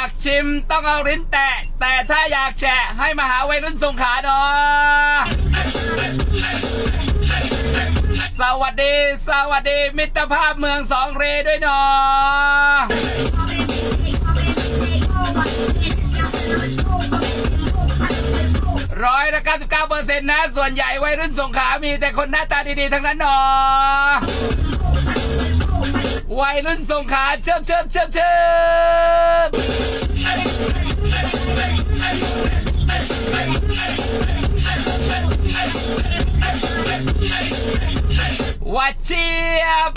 ากชิมต้องเอาลิ้นแตะ แต่ถ้าอยากแฉะให้มาหาวัยรุ่นสงขลาดอสวัสดี สวัสดี มิตรภาพเมืองสองเรด้วยเนอร้อยละเก้าสิบเก้าเปอร์เซ็นต์นะ ส่วนใหญ่วัยรุ่นสงขามีแต่คนหน้าตาดีๆ ทั้งนั้นเนอ วัยรุ่นสงขาเชิบเชิบเชิบเชิบวัดเชียบ